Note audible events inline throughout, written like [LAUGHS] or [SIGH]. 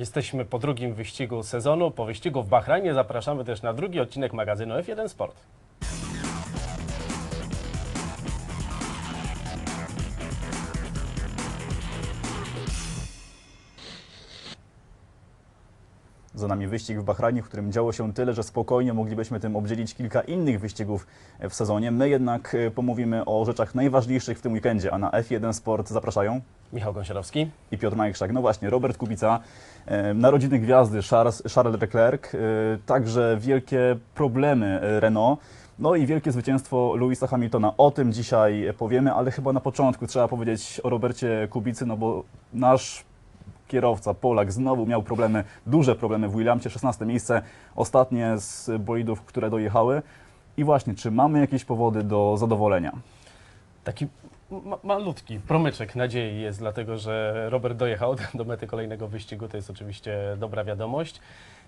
Jesteśmy po drugim wyścigu sezonu. Po wyścigu w Bahrajnie zapraszamy też na drugi odcinek magazynu F1 Sport. Za nami wyścig w Bahrajnie, w którym działo się tyle, że spokojnie moglibyśmy tym obdzielić kilka innych wyścigów w sezonie. My jednak e, pomówimy o rzeczach najważniejszych w tym weekendzie, a na F1 Sport zapraszają Michał Gąsiorowski. i Piotr Majchrzak. No właśnie, Robert Kubica, e, narodziny gwiazdy Charles, Charles Leclerc, e, także wielkie problemy Renault. No i wielkie zwycięstwo Louisa Hamiltona. O tym dzisiaj powiemy, ale chyba na początku trzeba powiedzieć o Robercie Kubicy, no bo nasz kierowca, Polak, znowu miał problemy, duże problemy w Williamsie, 16 miejsce, ostatnie z bolidów, które dojechały. I właśnie, czy mamy jakieś powody do zadowolenia? Taki ma malutki promyczek nadziei jest, dlatego że Robert dojechał [LAUGHS] do mety kolejnego wyścigu. To jest oczywiście dobra wiadomość.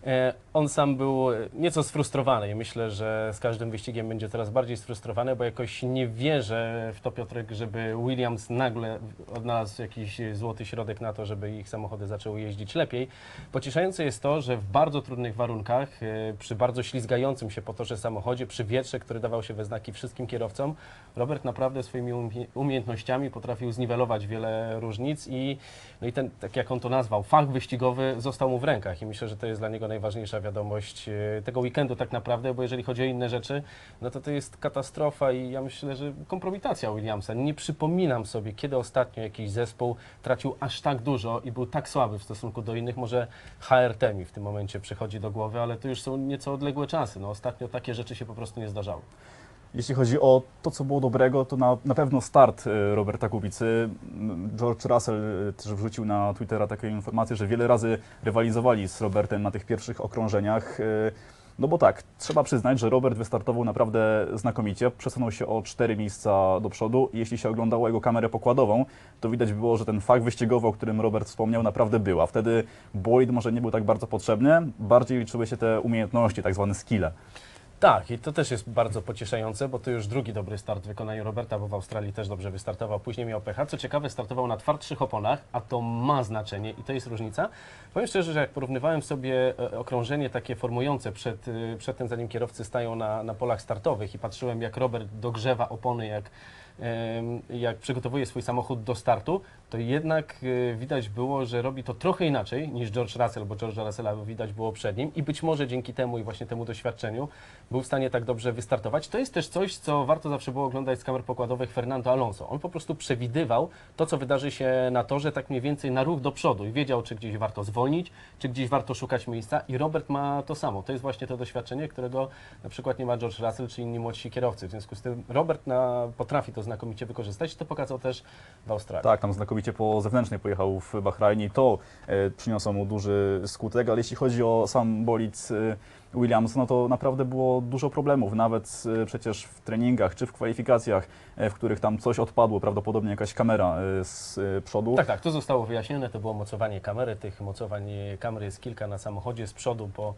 E, On sam był nieco sfrustrowany i myślę, że z każdym wyścigiem będzie coraz bardziej sfrustrowany, bo jakoś nie wierzę w to, Piotrek, żeby Williams nagle odnalazł jakiś złoty środek na to, żeby ich samochody zaczęły jeździć lepiej. Pocieszające jest to, że w bardzo trudnych warunkach, e, przy bardzo ślizgającym się po torze samochodzie, przy wietrze, który dawał się we znaki wszystkim kierowcom, Robert naprawdę swoimi umie- umiejętnościami potrafił zniwelować wiele różnic i, no i ten, tak jak on to nazwał, fach wyścigowy został mu w rękach i myślę, że to jest dla niego najważniejsza wiadomość e, tego weekendu tak naprawdę, bo jeżeli chodzi o inne rzeczy, no to to jest katastrofa i ja myślę, że kompromitacja Williamsa. Nie przypominam sobie, kiedy ostatnio jakiś zespół tracił aż tak dużo i był tak słaby w stosunku do innych. Może HRT mi w tym momencie przychodzi do głowy, ale to już są nieco odległe czasy. No, ostatnio takie rzeczy się po prostu nie zdarzały. Jeśli chodzi o to, co było dobrego, to na, na pewno start e, Roberta Kubicy. M, George Russell e, też wrzucił na Twittera takie informacje, że wiele razy rywalizowali z Robertem na tych pierwszych okrążeniach. E, No bo tak, trzeba przyznać, że Robert wystartował naprawdę znakomicie, przesunął się o cztery miejsca do przodu jeśli się oglądało jego kamerę pokładową, to widać było, że ten fakt wyścigowy, o którym Robert wspomniał, naprawdę był. A wtedy Boyd może nie był tak bardzo potrzebny, bardziej liczyły się te umiejętności, tak zwane skille. Tak, i to też jest bardzo pocieszające, bo to już drugi dobry start w wykonaniu Roberta, bo w Australii też dobrze wystartował, później miał pecha. Co ciekawe, startował na twardszych oponach, a to ma znaczenie i to jest różnica. Powiem szczerze, że jak porównywałem sobie e, okrążenie takie formujące przed, e, przed tym, zanim kierowcy stają na, na polach startowych i patrzyłem, jak Robert dogrzewa opony, jak, jak przygotowuje swój samochód do startu, to jednak e, widać było, że robi to trochę inaczej niż George Russell, bo George'a Russella widać było przed nim i być może dzięki temu i właśnie temu doświadczeniu był w stanie tak dobrze wystartować. To jest też coś, co warto zawsze było oglądać z kamer pokładowych Fernando Alonso. On po prostu przewidywał to, co wydarzy się na torze, tak mniej więcej na ruch do przodu i wiedział, czy gdzieś warto zwolnić, czy gdzieś warto szukać miejsca i Robert ma to samo. To jest właśnie to doświadczenie, którego na przykład nie ma George Russell czy inni młodsi kierowcy. W związku z tym Robert na, potrafi to znakomicie wykorzystać. To pokazał też w Australii. Tak, tam znakomicie po zewnętrznej pojechał w Bahrajnie. I to e, przyniosło mu duży skutek, ale jeśli chodzi o sam bolid e, Williams, no to naprawdę było dużo problemów, nawet e, przecież w treningach czy w kwalifikacjach, w których tam coś odpadło, prawdopodobnie jakaś kamera z przodu. Tak, tak, to zostało wyjaśnione, to było mocowanie kamery, tych mocowań kamery jest kilka na samochodzie, z przodu po,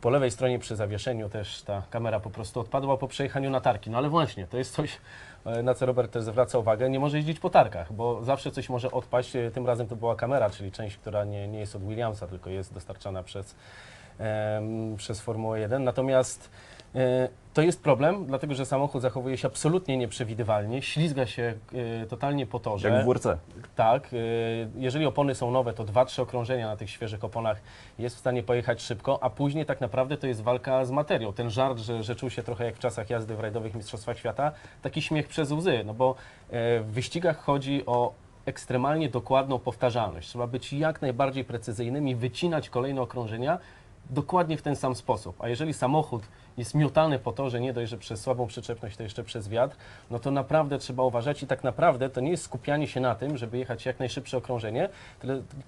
po lewej stronie przy zawieszeniu też ta kamera po prostu odpadła po przejechaniu na tarki. No ale właśnie, to jest coś, e, na co Robert też zwraca uwagę, nie może jeździć po tarkach, bo zawsze coś może odpaść, E, tym razem to była kamera, czyli część, która nie, nie jest od Williamsa, tylko jest dostarczana przez, em, przez Formułę 1, natomiast to jest problem, dlatego że samochód zachowuje się absolutnie nieprzewidywalnie, ślizga się e, totalnie po torze. Jak w WRC. Tak, y, jeżeli opony są nowe, to 2-3 okrążenia na tych świeżych oponach jest w stanie pojechać szybko, a później tak naprawdę to jest walka z materią. Ten żart, że, że czuł się trochę jak w czasach jazdy w rajdowych mistrzostwach świata, taki śmiech przez łzy, no bo e, w wyścigach chodzi o ekstremalnie dokładną powtarzalność. Trzeba być jak najbardziej precyzyjnym i wycinać kolejne okrążenia dokładnie w ten sam sposób. A jeżeli samochód jest miotany po torze, nie dość, że przez słabą przyczepność, to jeszcze przez wiatr, no to naprawdę trzeba uważać i tak naprawdę to nie jest skupianie się na tym, żeby jechać jak najszybsze okrążenie,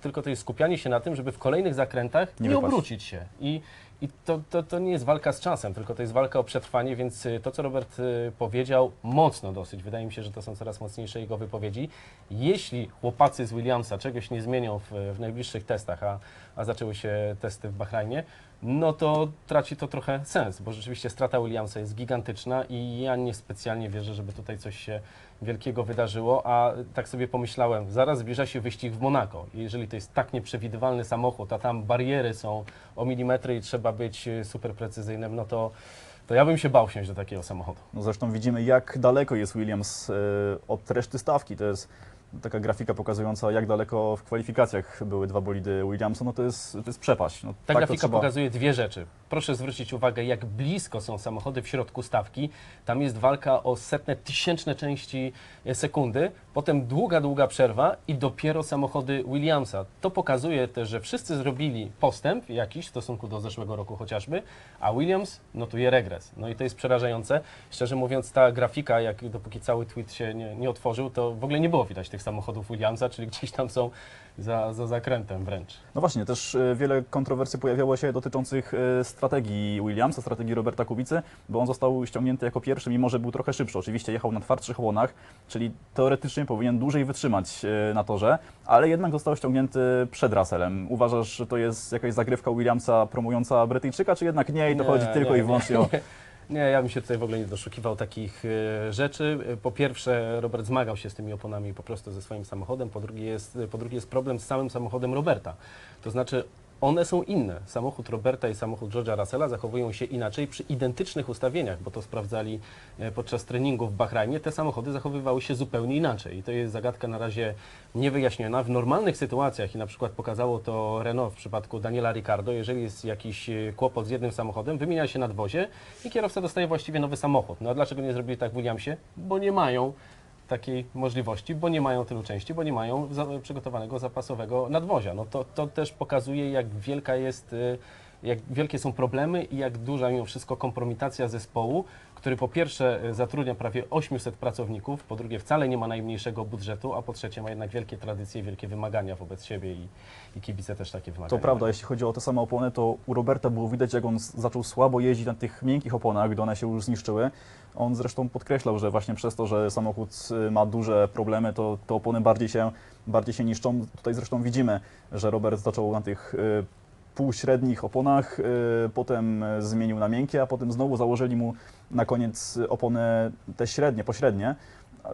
tylko to jest skupianie się na tym, żeby w kolejnych zakrętach Nie nie, obrócić się. I, i to, to, to nie jest walka z czasem, tylko to jest walka o przetrwanie, więc y, to, co Robert y, powiedział, mocno dosyć, wydaje mi się, że to są coraz mocniejsze jego wypowiedzi. Jeśli chłopacy z Williamsa czegoś nie zmienią w, w najbliższych testach, a, a zaczęły się testy w Bahrajnie, no to traci to trochę sens, bo rzeczywiście strata Williamsa jest gigantyczna i ja niespecjalnie wierzę, żeby tutaj coś się wielkiego wydarzyło, a tak sobie pomyślałem, zaraz zbliża się wyścig w Monako. Jeżeli to jest tak nieprzewidywalny samochód, a tam bariery są o milimetry i trzeba być e, super precyzyjnym, no to, to ja bym się bał wsiąść do takiego samochodu. No zresztą widzimy, jak daleko jest Williams e, od reszty stawki. To jest taka grafika pokazująca, jak daleko w kwalifikacjach były dwa bolidy Williamsa. No to jest, to jest przepaść. No, Ta tak grafika trzeba- pokazuje dwie rzeczy. Proszę zwrócić uwagę, jak blisko są samochody w środku stawki. Tam jest walka o setne, tysięczne części sekundy, potem długa, długa przerwa i dopiero samochody Williamsa. To pokazuje też, że wszyscy zrobili postęp jakiś w stosunku do zeszłego roku chociażby, a Williams notuje regres. No i to jest przerażające. Szczerze mówiąc, ta grafika, jak dopóki cały tweet się nie, nie otworzył, to w ogóle nie było widać tych samochodów Williamsa, czyli gdzieś tam są za, za zakrętem wręcz. No właśnie, też e, wiele kontrowersji pojawiało się dotyczących e, strategii Williamsa, strategii Roberta Kubicy, bo on został ściągnięty jako pierwszy, mimo że był trochę szybszy. Oczywiście jechał na twardszych łonach, czyli teoretycznie powinien dłużej wytrzymać e, na torze, ale jednak został ściągnięty przed Russellem. Uważasz, że to jest jakaś zagrywka Williamsa promująca Brytyjczyka, czy jednak nie i to Nie, chodzi tylko nie, i wyłącznie o... [LAUGHS] Nie, ja bym się tutaj w ogóle nie doszukiwał takich e, rzeczy. E, Po pierwsze, Robert zmagał się z tymi oponami po prostu ze swoim samochodem. Po drugie, jest, po drugie jest problem z całym samochodem Roberta. To znaczy, one są inne. Samochód Roberta i samochód George'a Russella zachowują się inaczej przy identycznych ustawieniach, bo to sprawdzali e, podczas treningu w Bahrajnie. Te samochody zachowywały się zupełnie inaczej i to jest zagadka na razie niewyjaśniona. W normalnych sytuacjach, i na przykład pokazało to Renault w przypadku Daniela Ricardo, jeżeli jest jakiś e, kłopot z jednym samochodem, wymienia się nadwozie i kierowca dostaje właściwie nowy samochód. No a dlaczego nie zrobili tak w Williamsie? Bo nie mają takiej możliwości, bo nie mają tylu części, bo nie mają za, przygotowanego zapasowego nadwozia. No to, to też pokazuje, jak wielka jest, y, jak wielkie są problemy i jak duża mimo wszystko kompromitacja zespołu, który po pierwsze y, zatrudnia prawie 800 pracowników, po drugie wcale nie ma najmniejszego budżetu, a po trzecie ma jednak wielkie tradycje, wielkie wymagania wobec siebie i, i kibice też takie wymagania. To prawda, jeśli chodzi o te same opony, to u Roberta było widać, jak on zaczął słabo jeździć na tych miękkich oponach, gdy one się już zniszczyły. On zresztą podkreślał, że właśnie przez to, że samochód y, ma duże problemy, to te opony bardziej się, bardziej się niszczą. Tutaj zresztą widzimy, że Robert zaczął na tych y, półśrednich oponach, y, potem y, zmienił na miękkie, a potem znowu założyli mu na koniec opony te średnie, pośrednie.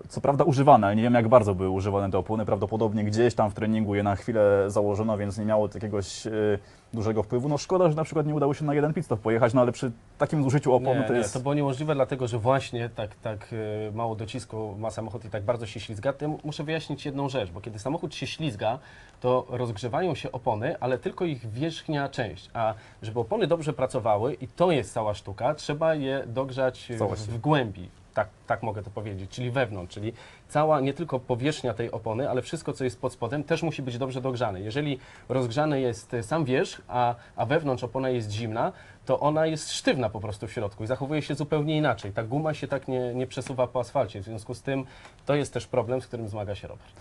Co prawda używane, nie wiem jak bardzo były używane te opony, prawdopodobnie gdzieś tam w treningu je na chwilę założono, więc nie miało jakiegoś y, dużego wpływu. No szkoda, że na przykład nie udało się na jeden pit stop pojechać, no ale przy takim zużyciu opon nie, to nie, jest... to było niemożliwe, dlatego że właśnie tak, tak e, mało docisku ma samochód i tak bardzo się ślizga. Ja mu- muszę wyjaśnić jedną rzecz, bo kiedy samochód się ślizga, to rozgrzewają się opony, ale tylko ich wierzchnia część. A żeby opony dobrze pracowały, i to jest cała sztuka, trzeba je dogrzać e, Całość. w głębi. Tak, tak mogę to powiedzieć, czyli wewnątrz, czyli cała, nie tylko powierzchnia tej opony, ale wszystko, co jest pod spodem, też musi być dobrze dogrzane. Jeżeli rozgrzany jest e, sam wierzch, a, a wewnątrz opona jest zimna, to ona jest sztywna po prostu w środku i zachowuje się zupełnie inaczej. Ta guma się tak nie, nie przesuwa po asfalcie, w związku z tym to jest też problem, z którym zmaga się Robert.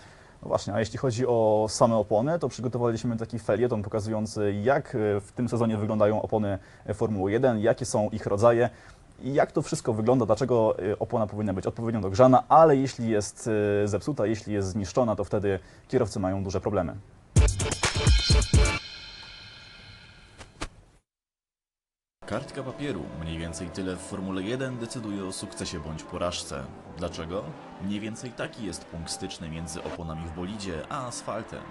No właśnie, a jeśli chodzi o same opony, to przygotowaliśmy taki felieton pokazujący, jak y, w tym sezonie wyglądają opony Formuły 1, jakie są ich rodzaje jak to wszystko wygląda, dlaczego y, opona powinna być odpowiednio dogrzana, ale jeśli jest y, zepsuta, jeśli jest zniszczona, to wtedy kierowcy mają duże problemy. Kartka papieru, mniej więcej tyle w Formule 1 decyduje o sukcesie bądź porażce. Dlaczego? Mniej więcej taki jest punkt styczny między oponami w bolidzie a asfaltem.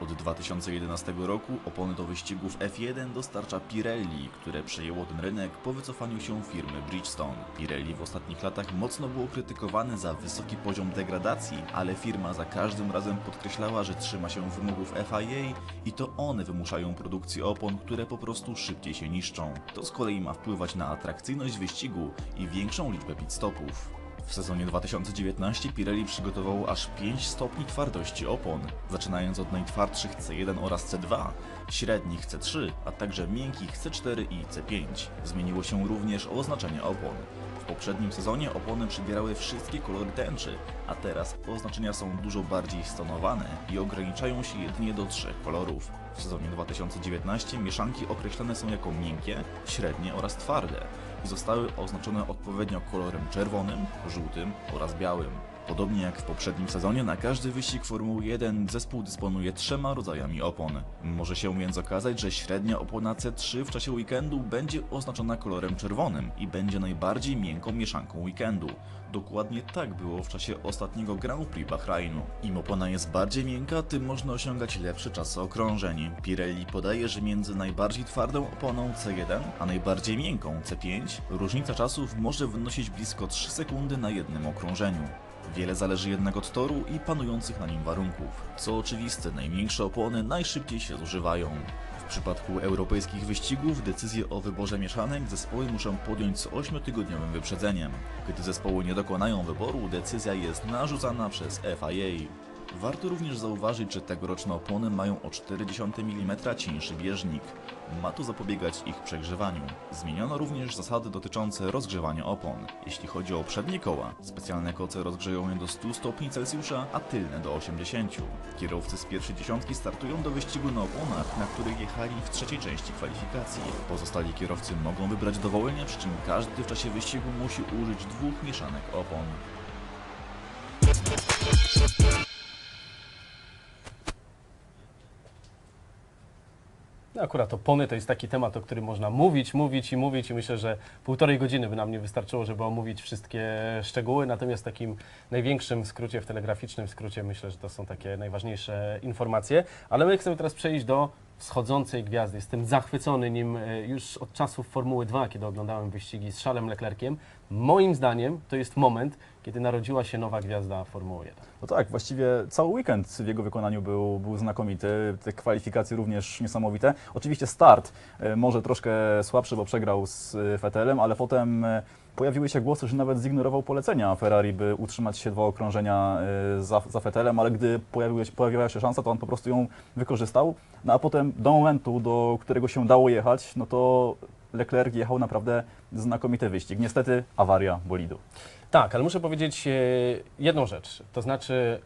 Od 2011 roku opony do wyścigów F1 dostarcza Pirelli, które przejęło ten rynek po wycofaniu się firmy Bridgestone. Pirelli w ostatnich latach mocno było krytykowane za wysoki poziom degradacji, ale firma za każdym razem podkreślała, że trzyma się wymogów FIA i to one wymuszają produkcję opon, które po prostu szybciej się niszczą. To z kolei ma wpływać na atrakcyjność wyścigu i większą liczbę pit stopów. W sezonie 2019 Pirelli przygotowało aż 5 stopni twardości opon, zaczynając od najtwardszych C1 oraz C2, średnich C3, a także miękkich C4 i C5. Zmieniło się również oznaczenie opon. W poprzednim sezonie opony przybierały wszystkie kolory tęczy, a teraz oznaczenia są dużo bardziej stonowane i ograniczają się jedynie do trzech kolorów. W sezonie 2019 mieszanki określane są jako miękkie, średnie oraz twarde i zostały oznaczone odpowiednio kolorem czerwonym, żółtym oraz białym. Podobnie jak w poprzednim sezonie, na każdy wyścig Formuły 1 zespół dysponuje trzema rodzajami opon. Może się więc okazać, że średnia opona C3 w czasie weekendu będzie oznaczona kolorem czerwonym i będzie najbardziej miękką mieszanką weekendu. Dokładnie tak było w czasie ostatniego Grand Prix Bahrainu. Im opona jest bardziej miękka, tym można osiągać lepsze czasy okrążeń. Pirelli podaje, że między najbardziej twardą oponą C1 a najbardziej miękką C5 różnica czasów może wynosić blisko 3 sekundy na jednym okrążeniu. Wiele zależy jednak od toru i panujących na nim warunków. Co oczywiste, najmniejsze opony najszybciej się zużywają. W przypadku europejskich wyścigów decyzję o wyborze mieszanek zespoły muszą podjąć z 8-tygodniowym wyprzedzeniem. Gdy zespoły nie dokonają wyboru, decyzja jest narzucana przez FIA. Warto również zauważyć, że tegoroczne opony mają o 0,4 mm cieńszy bieżnik. Ma to zapobiegać ich przegrzewaniu. Zmieniono również zasady dotyczące rozgrzewania opon. Jeśli chodzi o przednie koła, specjalne koce rozgrzeją je do 100 stopni Celsjusza, a tylne do 80. Kierowcy z pierwszej dziesiątki startują do wyścigu na oponach, na których jechali w trzeciej części kwalifikacji. Pozostali kierowcy mogą wybrać dowolnie, przy czym każdy w czasie wyścigu musi użyć dwóch mieszanek opon. No akurat opony to jest taki temat, o którym można mówić, mówić i mówić i myślę, że półtorej godziny by nam nie wystarczyło, żeby omówić wszystkie szczegóły, natomiast w takim największym skrócie, w telegraficznym skrócie myślę, że to są takie najważniejsze informacje, ale my chcemy teraz przejść do wschodzącej gwiazdy. Jestem zachwycony nim e, już od czasów Formuły 2, kiedy oglądałem wyścigi z Charlesem Leclerciem. Moim zdaniem to jest moment, kiedy narodziła się nowa gwiazda Formuły 1. No tak, właściwie cały weekend w jego wykonaniu był, był znakomity. Te kwalifikacje również niesamowite. Oczywiście start e, może troszkę słabszy, bo przegrał z Vettelem, ale potem e, pojawiły się głosy, że nawet zignorował polecenia Ferrari, by utrzymać się dwa okrążenia e, za, za Vettelem, ale gdy pojawiła się, pojawiła się szansa, to on po prostu ją wykorzystał. No a potem do momentu, do którego się dało jechać, no to Leclerc jechał naprawdę znakomity wyścig. Niestety awaria bolidu. Tak, ale muszę powiedzieć e, jedną rzecz. To znaczy,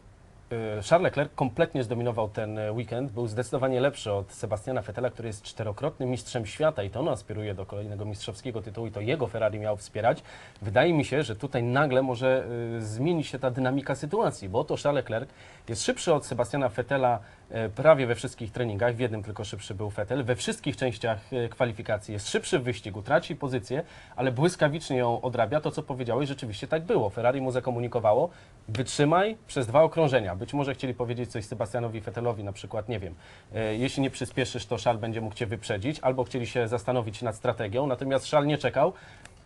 Charles Leclerc kompletnie zdominował ten e, weekend. Był zdecydowanie lepszy od Sebastiana Vettela, który jest czterokrotnym mistrzem świata i to on aspiruje do kolejnego mistrzowskiego tytułu i to jego Ferrari miał wspierać. Wydaje mi się, że tutaj nagle może e, zmienić się ta dynamika sytuacji, bo oto Charles Leclerc jest szybszy od Sebastiana Vettela e, prawie we wszystkich treningach, w jednym tylko szybszy był Vettel, we wszystkich częściach e, kwalifikacji jest szybszy w wyścigu, traci pozycję, ale błyskawicznie ją odrabia. To, co powiedziałeś, rzeczywiście tak było. Ferrari mu zakomunikowało, wytrzymaj przez dwa okrążenia. Być może chcieli powiedzieć coś Sebastianowi Vettelowi, na przykład, nie wiem, e, jeśli nie przyspieszysz, to Charles będzie mógł Cię wyprzedzić, albo chcieli się zastanowić nad strategią, natomiast Charles nie czekał.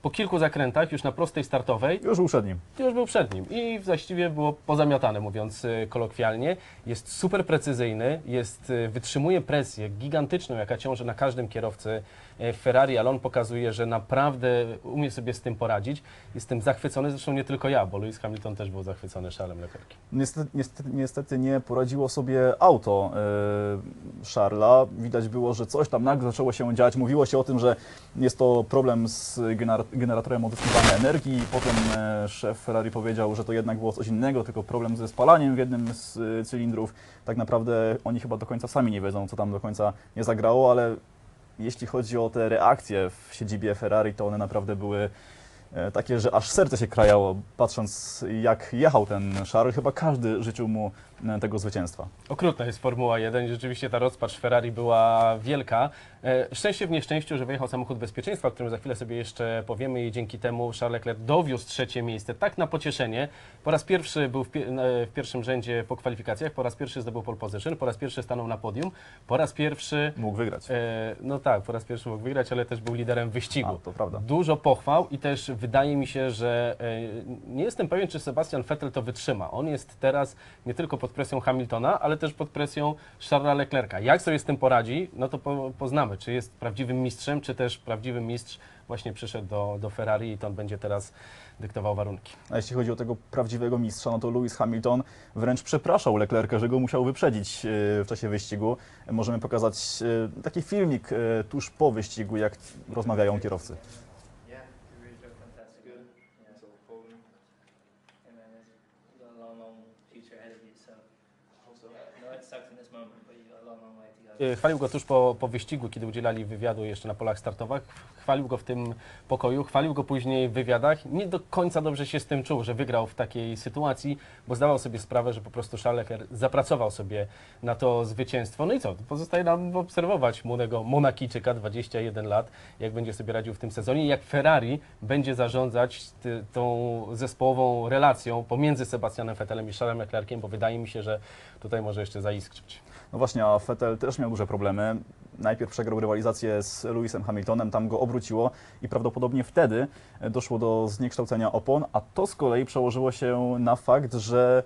Po kilku zakrętach, już na prostej startowej, Już był przed nim. już był przed nim i właściwie było pozamiatane, mówiąc y, kolokwialnie. Jest super precyzyjny, jest, y, wytrzymuje presję gigantyczną, jaka ciąży na każdym kierowcy y, Ferrari, ale on pokazuje, że naprawdę umie sobie z tym poradzić. Jestem zachwycony, zresztą nie tylko ja, bo Lewis Hamilton też był zachwycony Charlesem Leclerciem. Niestety, niestety, niestety nie poradziło sobie auto e, Charlesa. Widać było, że coś tam nagle zaczęło się dziać. Mówiło się o tym, że jest to problem z gener- generatorem odzyskiwania energii. Potem e, szef Ferrari powiedział, że to jednak było coś innego, tylko problem ze spalaniem w jednym z e, cylindrów. Tak naprawdę oni chyba do końca sami nie wiedzą, co tam do końca nie zagrało, ale jeśli chodzi o te reakcje w siedzibie Ferrari, to one naprawdę były e, takie, że aż serce się krajało, patrząc jak jechał ten Charles. Chyba każdy życzył mu tego zwycięstwa. Okrutna jest Formuła 1 i rzeczywiście ta rozpacz Ferrari była wielka. E, Szczęście w nieszczęściu, że wyjechał samochód bezpieczeństwa, o którym za chwilę sobie jeszcze powiemy i dzięki temu Charles Leclerc dowiózł trzecie miejsce, tak na pocieszenie. Po raz pierwszy był w, pie- e, w pierwszym rzędzie po kwalifikacjach, po raz pierwszy zdobył pole position, po raz pierwszy stanął na podium, po raz pierwszy, Mógł wygrać. e, no tak, po raz pierwszy mógł wygrać, ale też był liderem wyścigu. A, to prawda. Dużo pochwał i też wydaje mi się, że e, nie jestem pewien, czy Sebastian Vettel to wytrzyma. On jest teraz nie tylko pod presją Hamiltona, ale też pod presją Charlesa Leclerca. Jak sobie z tym poradzi, no to po, poznamy, czy jest prawdziwym mistrzem, czy też prawdziwy mistrz właśnie przyszedł do, do Ferrari i to on będzie teraz dyktował warunki. A jeśli chodzi o tego prawdziwego mistrza, no to Lewis Hamilton wręcz przepraszał Leclerca, że go musiał wyprzedzić e, w czasie wyścigu. Możemy pokazać e, taki filmik e, tuż po wyścigu, jak rozmawiają kierowcy. Yeah, the long, long future ahead of you. So chwalił go tuż po, po wyścigu, kiedy udzielali wywiadu jeszcze na polach startowych. Chwalił go w tym pokoju, chwalił go później w wywiadach. Nie do końca dobrze się z tym czuł, że wygrał w takiej sytuacji, bo zdawał sobie sprawę, że po prostu Leclerc zapracował sobie na to zwycięstwo. No i co? Pozostaje nam obserwować młodego Monakijczyka, 21 lat, jak będzie sobie radził w tym sezonie, jak Ferrari będzie zarządzać ty, tą zespołową relacją pomiędzy Sebastianem Vettelem i Charlesem Leclerciem, bo wydaje mi się, że tutaj może jeszcze zaiskrzyć. No właśnie, a Vettel też miał duże problemy. Najpierw przegrał rywalizację z Lewisem Hamiltonem, tam go obróciło i prawdopodobnie wtedy doszło do zniekształcenia opon, a to z kolei przełożyło się na fakt, że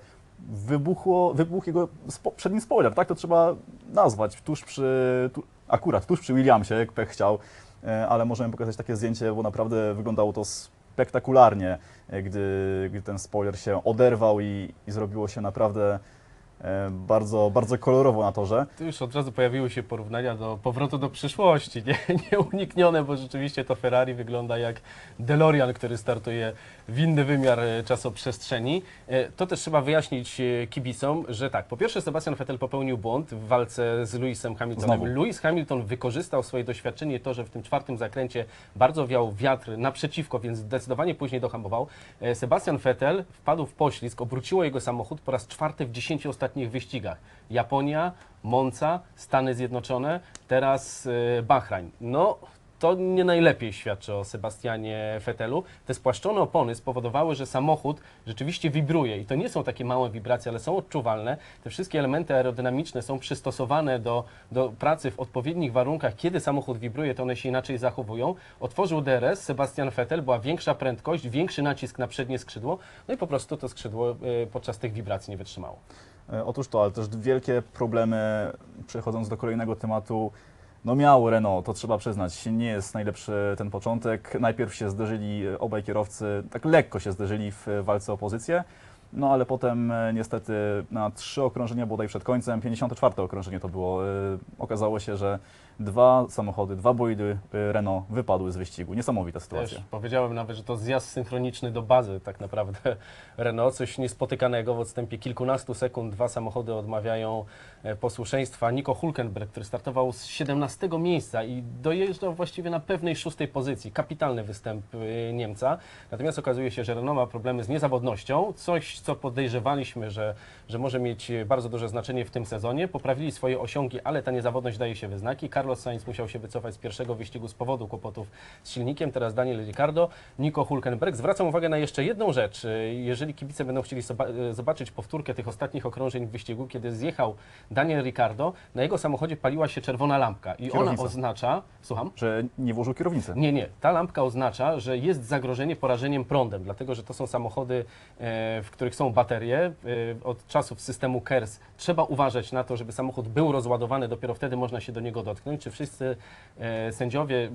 wybuchło, wybuchł jego spo, przedni spoiler, tak to trzeba nazwać, tuż przy, tu, akurat tuż przy Williamsie, jak pech chciał, E, ale możemy pokazać takie zdjęcie, bo naprawdę wyglądało to spektakularnie, e, gdy, gdy ten spoiler się oderwał i, i zrobiło się naprawdę bardzo, bardzo kolorowo na torze. Tu już od razu pojawiły się porównania do powrotu do przyszłości, nie? [LAUGHS] nieuniknione, bo rzeczywiście to Ferrari wygląda jak DeLorean, który startuje w inny wymiar e, czasoprzestrzeni. E, To też trzeba wyjaśnić e, kibicom, że tak, po pierwsze Sebastian Vettel popełnił błąd w walce z Lewisem Hamiltonem. Znowu. Lewis Hamilton wykorzystał swoje doświadczenie, to, że w tym czwartym zakręcie bardzo wiał wiatr naprzeciwko, więc zdecydowanie później dohamował. E, Sebastian Vettel wpadł w poślizg, obróciło jego samochód po raz czwarty w 10 ostatnich wyścigach. Japonia, Monza, Stany Zjednoczone, teraz e, Bahrain. No, to nie najlepiej świadczy o Sebastianie Vettelu. Te spłaszczone opony spowodowały, że samochód rzeczywiście wibruje i to nie są takie małe wibracje, ale są odczuwalne. Te wszystkie elementy aerodynamiczne są przystosowane do, do pracy w odpowiednich warunkach. Kiedy samochód wibruje, to one się inaczej zachowują. Otworzył DRS, Sebastian Vettel, była większa prędkość, większy nacisk na przednie skrzydło, no i po prostu to skrzydło e, podczas tych wibracji nie wytrzymało. E, Otóż to, ale też wielkie problemy, przechodząc do kolejnego tematu, no miał Renault, to trzeba przyznać, nie jest najlepszy ten początek. Najpierw się zderzyli e, obaj kierowcy, tak lekko się zderzyli w e, walce o pozycję, no ale potem e, niestety na trzy okrążenia bodaj przed końcem, 54 okrążenie to było, e, okazało się, że dwa samochody, dwa bolidy e, Renault wypadły z wyścigu. Niesamowita sytuacja. Też powiedziałem nawet, że to zjazd synchroniczny do bazy tak naprawdę [LAUGHS] Renault, coś niespotykanego w odstępie kilkunastu sekund. Dwa samochody odmawiają posłuszeństwa. Nico Hulkenberg, który startował z 17 miejsca i dojeżdżał właściwie na pewnej szóstej pozycji. Kapitalny występ Niemca. Natomiast okazuje się, że Renault ma problemy z niezawodnością, coś co podejrzewaliśmy, że, że może mieć bardzo duże znaczenie w tym sezonie. Poprawili swoje osiągi, ale ta niezawodność daje się we znaki. Carlos Sainz musiał się wycofać z pierwszego wyścigu z powodu kłopotów z silnikiem, teraz Daniel Ricciardo, Nico Hulkenberg. Zwracam uwagę na jeszcze jedną rzecz. Jeżeli kibice będą chcieli zoba- zobaczyć powtórkę tych ostatnich okrążeń w wyścigu, kiedy zjechał Daniel Ricciardo, na jego samochodzie paliła się czerwona lampka i ona Kierownica. oznacza... Słucham? Że nie włożył kierownicy. Nie, nie. Ta lampka oznacza, że jest zagrożenie porażeniem prądem, dlatego że to są samochody, e, w których są baterie. E, Od czasów systemu KERS trzeba uważać na to, żeby samochód był rozładowany, dopiero wtedy można się do niego dotknąć. Czy wszyscy e, sędziowie,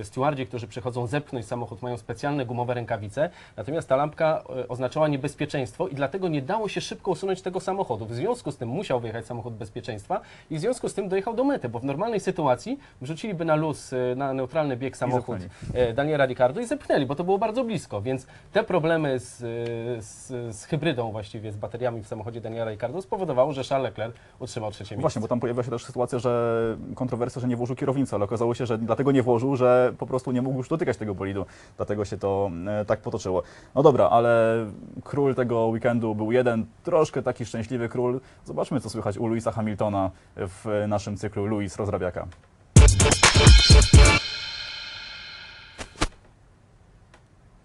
e, stewardzi, którzy przychodzą zepchnąć samochód, mają specjalne gumowe rękawice, natomiast ta lampka e, oznaczała niebezpieczeństwo i dlatego nie dało się szybko usunąć tego samochodu. W związku z tym musiał wyjechać samochód bezpieczeństwa i w związku z tym dojechał do mety, bo w normalnej sytuacji wrzuciliby na luz, na neutralny bieg samochód Daniela Ricciardo i zepchnęli, bo to było bardzo blisko, więc te problemy z, e, z, z hybrydą właściwie, z bateriami w samochodzie Daniela Ricciardo spowodowało, że Charles Leclerc utrzymał trzecie miejsce. Właśnie, bo tam pojawiła się też sytuacja, że kontrowersja, że nie włożył kierownicy, ale okazało się, że dlatego nie włożył, że po prostu nie mógł już dotykać tego bolidu. Dlatego się to e, tak potoczyło. No dobra, ale król tego weekendu był jeden, troszkę taki szczęśliwy król. Zobaczmy, co słychać u Louisa Hamiltona w naszym cyklu Louis Rozrabiaka.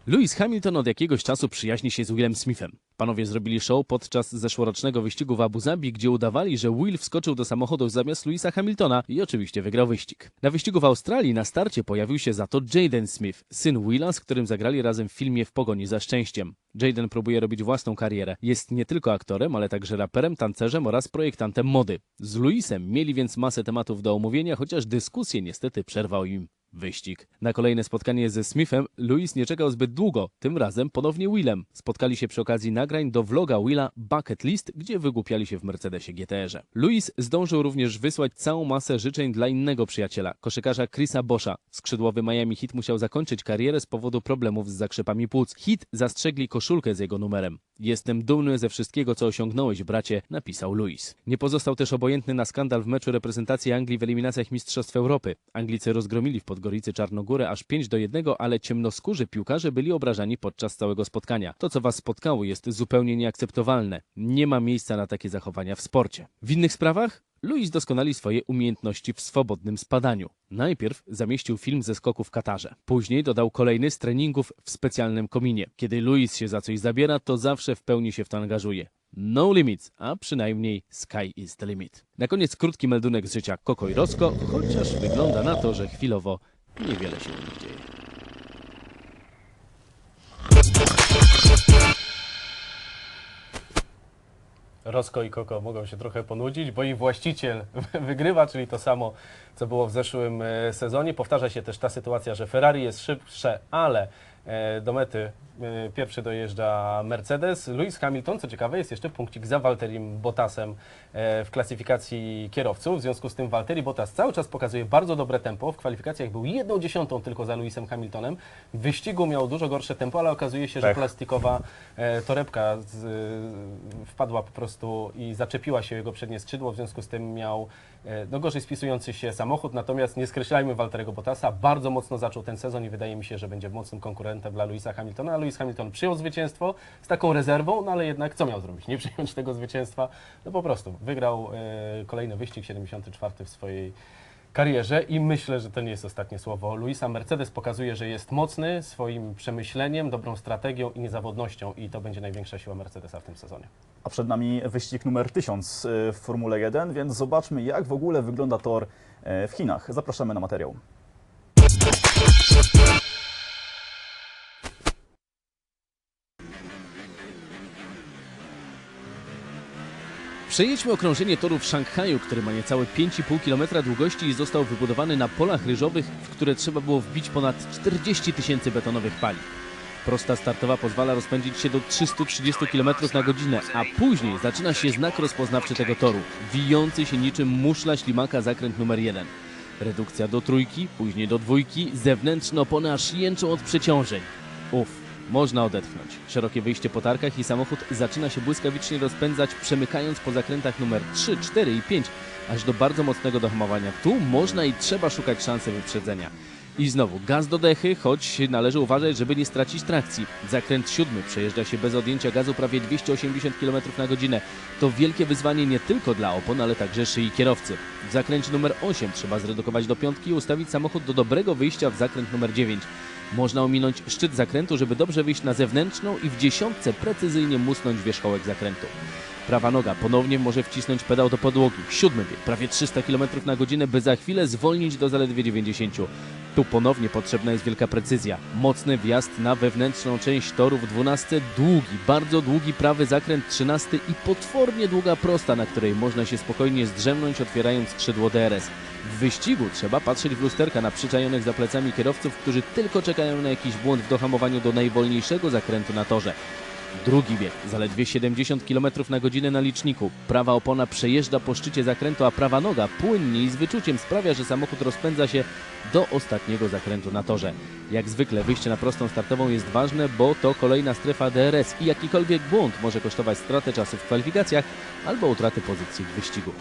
Lewis Hamilton od jakiegoś czasu przyjaźni się z Willem Smithem. Panowie zrobili show podczas zeszłorocznego wyścigu w Abu Zabi, gdzie udawali, że Will wskoczył do samochodu zamiast Lewisa Hamiltona i oczywiście wygrał wyścig. Na wyścigu w Australii na starcie pojawił się za to Jaden Smith, syn Willa, z którym zagrali razem w filmie W pogoni za szczęściem. Jaden próbuje robić własną karierę. Jest nie tylko aktorem, ale także raperem, tancerzem oraz projektantem mody. Z Lewisem mieli więc masę tematów do omówienia, chociaż dyskusję niestety przerwał im wyścig. Na kolejne spotkanie ze Smithem Lewis nie czekał zbyt długo, tym razem ponownie Willem. Spotkali się przy okazji nagrań do vloga Willa Bucket List, gdzie wygłupiali się w Mercedesie GTR-ze. Lewis zdążył również wysłać całą masę życzeń dla innego przyjaciela, koszykarza Chrisa Boscha. Skrzydłowy Miami Heat musiał zakończyć karierę z powodu problemów z zakrzepami płuc. Heat zastrzegli koszulkę z jego numerem. Jestem dumny ze wszystkiego, co osiągnąłeś, bracie, napisał Luis. Nie pozostał też obojętny na skandal w meczu reprezentacji Anglii w eliminacjach Mistrzostw Europy. Anglicy rozgromili w Podgoricy Czarnogórę aż 5 do 1, ale ciemnoskórzy piłkarze byli obrażani podczas całego spotkania. To, co was spotkało, jest zupełnie nieakceptowalne. Nie ma miejsca na takie zachowania w sporcie. W innych sprawach? Luis doskonali swoje umiejętności w swobodnym spadaniu. Najpierw zamieścił film ze skoku w Katarze. Później dodał kolejny z treningów w specjalnym kominie. Kiedy Luis się za coś zabiera, to zawsze w pełni się w to angażuje. No limits, a przynajmniej sky is the limit. Na koniec krótki meldunek z życia Koko i Rosco, chociaż wygląda na to, że chwilowo niewiele się dzieje. Rosko i Koko mogą się trochę ponudzić, bo ich właściciel [LAUGHS] wygrywa, czyli to samo, co było w zeszłym e, sezonie. Powtarza się też ta sytuacja, że Ferrari jest szybsze, ale do mety e, pierwszy dojeżdża Mercedes. Lewis Hamilton, co ciekawe, jest jeszcze punkcik za Walterim Bottasem e, w klasyfikacji kierowców. W związku z tym Walteri Bottas cały czas pokazuje bardzo dobre tempo. W kwalifikacjach był jedną dziesiątą tylko za Lewisem Hamiltonem. W wyścigu miał dużo gorsze tempo, ale okazuje się, że Pech. plastikowa e, torebka z, e, wpadła po prostu i zaczepiła się jego przednie skrzydło, w związku z tym miał e, no, gorzej spisujący się samochód, natomiast nie skreślajmy Walterego Bottasa, bardzo mocno zaczął ten sezon i wydaje mi się, że będzie mocnym konkurentem dla Louisa Hamiltona, a Lewis Hamilton przyjął zwycięstwo z taką rezerwą, no ale jednak co miał zrobić? Nie [LAUGHS] przyjąć tego zwycięstwa? No po prostu wygrał e, kolejny wyścig, 74 w swojej karierze i myślę, że to nie jest ostatnie słowo. Luisa Mercedes pokazuje, że jest mocny swoim przemyśleniem, dobrą strategią i niezawodnością i to będzie największa siła Mercedesa w tym sezonie. A przed nami wyścig numer 1000 w Formule 1, więc zobaczmy jak w ogóle wygląda tor e, w Chinach. Zapraszamy na materiał. Przejedźmy okrążenie toru w Szanghaju, który ma niecałe 5,5 km długości i został wybudowany na polach ryżowych, w które trzeba było wbić ponad 40 tysięcy betonowych pali. Prosta startowa pozwala rozpędzić się do 330 km na godzinę, a później zaczyna się znak rozpoznawczy tego toru, wijący się niczym muszla ślimaka zakręt numer 1. Redukcja do trójki, później do dwójki, zewnętrzne opony aż jęczą od przeciążeń. Uff, można odetchnąć. Szerokie wyjście po tarkach i samochód zaczyna się błyskawicznie rozpędzać, przemykając po zakrętach numer 3, 4 i 5, aż do bardzo mocnego dohamowania. Tu można i trzeba szukać szansy wyprzedzenia. I znowu gaz do dechy, choć należy uważać, żeby nie stracić trakcji. Zakręt siódmy przejeżdża się bez odjęcia gazu prawie 280 km na godzinę. To wielkie wyzwanie nie tylko dla opon, ale także szyi kierowcy. W zakręcie numer 8 trzeba zredukować do piątki i ustawić samochód do dobrego wyjścia w zakręt numer 9. Można ominąć szczyt zakrętu, żeby dobrze wyjść na zewnętrzną i w dziesiątce precyzyjnie musnąć wierzchołek zakrętu. Prawa noga ponownie może wcisnąć pedał do podłogi. Siódmy bieg, prawie 300 km na godzinę, by za chwilę zwolnić do zaledwie 90. Tu ponownie potrzebna jest wielka precyzja. Mocny wjazd na wewnętrzną część toru w 12, długi, bardzo długi prawy zakręt 13 i potwornie długa prosta, na której można się spokojnie zdrzemnąć otwierając skrzydło DRS. W wyścigu trzeba patrzeć w lusterka na przyczajonych za plecami kierowców, którzy tylko czekają na jakiś błąd w dohamowaniu do najwolniejszego zakrętu na torze. Drugi bieg, zaledwie 70 km na godzinę na liczniku. Prawa opona przejeżdża po szczycie zakrętu, a prawa noga płynnie i z wyczuciem sprawia, że samochód rozpędza się do ostatniego zakrętu na torze. Jak zwykle wyjście na prostą startową jest ważne, bo to kolejna strefa DRS i jakikolwiek błąd może kosztować stratę czasu w kwalifikacjach albo utratę pozycji w wyścigu.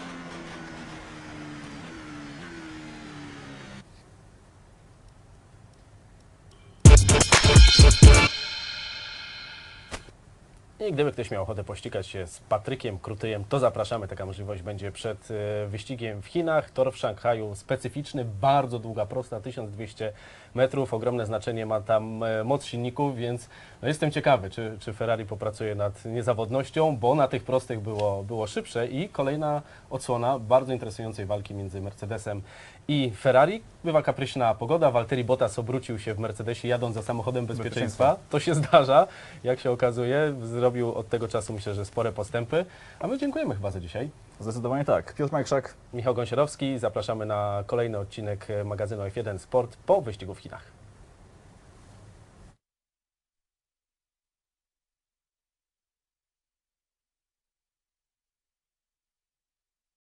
I gdyby ktoś miał ochotę pościgać się z Patrykiem Krutyjem, to zapraszamy. Taka możliwość będzie przed e, wyścigiem w Chinach. Tor w Szanghaju specyficzny, bardzo długa prosta, 1200 metrów. Ogromne znaczenie ma tam e, moc silników, więc no jestem ciekawy, czy, czy Ferrari popracuje nad niezawodnością, bo na tych prostych było, było szybsze. I kolejna odsłona bardzo interesującej walki między Mercedesem i Ferrari. Bywa kapryśna pogoda. Valtteri Bottas obrócił się w Mercedesie jadąc za samochodem bezpieczeństwa. To się zdarza, jak się okazuje. Zrobił od tego czasu, myślę, że spore postępy. A my dziękujemy chyba za dzisiaj. Zdecydowanie tak. Piotr Majkrzak, Michał Gąsiorowski, zapraszamy na kolejny odcinek magazynu F1 Sport po wyścigu w Chinach.